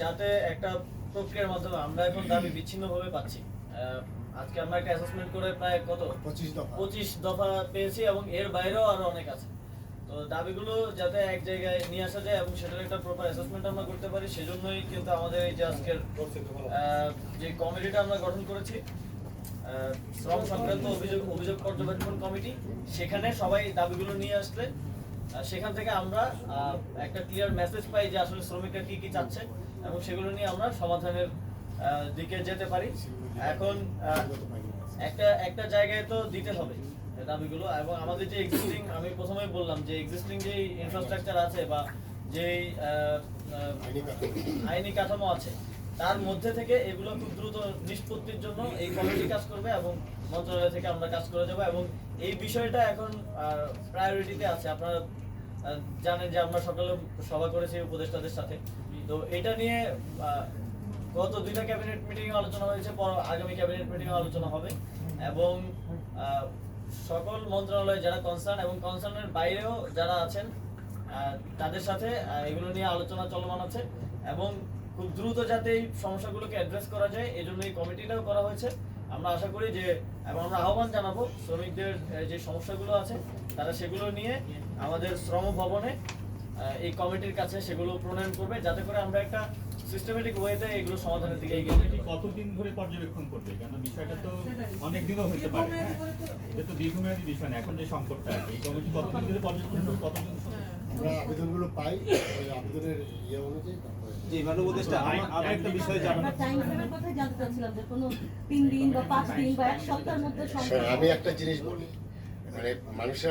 যাতে একটা প্রক্রিয়ার মাধ্যমে আমরা এখন দাবি বিচ্ছিন্নভাবে পাচ্ছি। আজকে আমরা একটা অ্যাসেসমেন্ট করে প্রায় কত? পঁচিশ দফা। পঁচিশ দফা পেয়েছি এবং এর বাইরেও আরও অনেক আছে। তো দাবিগুলো যাতে এক জায়গায় নিয়ে আসা যায় এবং সেটার একটা প্রপার অ্যাসেসমেন্ট আমরা করতে পারি সেজন্যই কিন্তু আমাদের এই যে আজকের যে কমিটিটা আমরা গঠন করেছি শ্রম সংক্রান্ত অভিযোগ অভিযোগ পর্যবেক্ষণ কমিটি সেখানে সবাই দাবিগুলো নিয়ে আসলে সেখান থেকে আমরা একটা ক্লিয়ার মেসেজ পাই যে আসলে শ্রমিকরা কি কি চাচ্ছে এবং সেগুলো নিয়ে আমরা সমাধানের দিকে যেতে পারি এখন একটা একটা জায়গায় তো দিতে হবে দাবিগুলো এবং আমাদের যে এক্সিস্টিং আমি প্রথমেই বললাম যে এক্সিস্টিং যে ইনফ্রাস্ট্রাকচার আছে বা যেই। আইনি কাঠামো আছে তার মধ্যে থেকে এগুলো খুব দ্রুত নিষ্পত্তির জন্য এই কমিটি কাজ করবে এবং মন্ত্রণালয় থেকে আমরা কাজ করে যাব এবং এই বিষয়টা এখন প্রায়োরিটিতে আছে। আপনারা জানেন যে আমরা সকালে সভা করেছি উপদেষ্টাদের সাথে। তো এটা নিয়ে গত দুইটা ক্যাবিনেট মিটিং আলোচনা হয়েছে, পর আগামী ক্যাবিনেট মিটিং আলোচনা হবে। এবং সকল মন্ত্রণালয় যারা কনসার্ন এবং কনসার্নের বাইরেও যারা আছেন তাদের সাথে এগুলো নিয়ে আলোচনা চলমান আছে। এবং খুব দ্রুত যাতে এই সমস্যাগুলোকে অ্যাড্রেস করা যায় এই জন্য এই কমিটিটাও করা হয়েছে। আমরা আশা করি যে এবং আমরা আহ্বান জানাব শ্রমিকদের যে সমস্যাগুলো আছে তারা সেগুলো নিয়ে আমাদের শ্রম ভবনে এই কমিটির কাছে সেগুলো প্রণয়ন করবে যাতে করে আমরা একটা সিস্টেমেটিক ওয়েতে এগুলো সমাধানের দিকে এগিয়ে কমিটি কতদিন ধরে পর্যবেক্ষণ করবে? কেন বিষয়টা তো অনেক দিনও হতে পারে। হ্যাঁ? এটা তো দীর্ঘমেয়াদী বিষয় না এখন যে সংকটটা আছে এই কমিটি কতদিন ধরে পর্যবেক্ষণ করবে? কতদিন আমরা আবেদনগুলো পাই ওই আবেদনের ইয়ে অনুযায়ী তারপরে জি মানব উপদেষ্টা আম- একটা বিষয় জানাব। আমরা টাইম জানতে চাচ্ছিলাম যে কোনো তিন দিন বা পাঁচ দিন বা এক সপ্তাহের মধ্যে আমি একটা জিনিস বলি। মানে মানুষের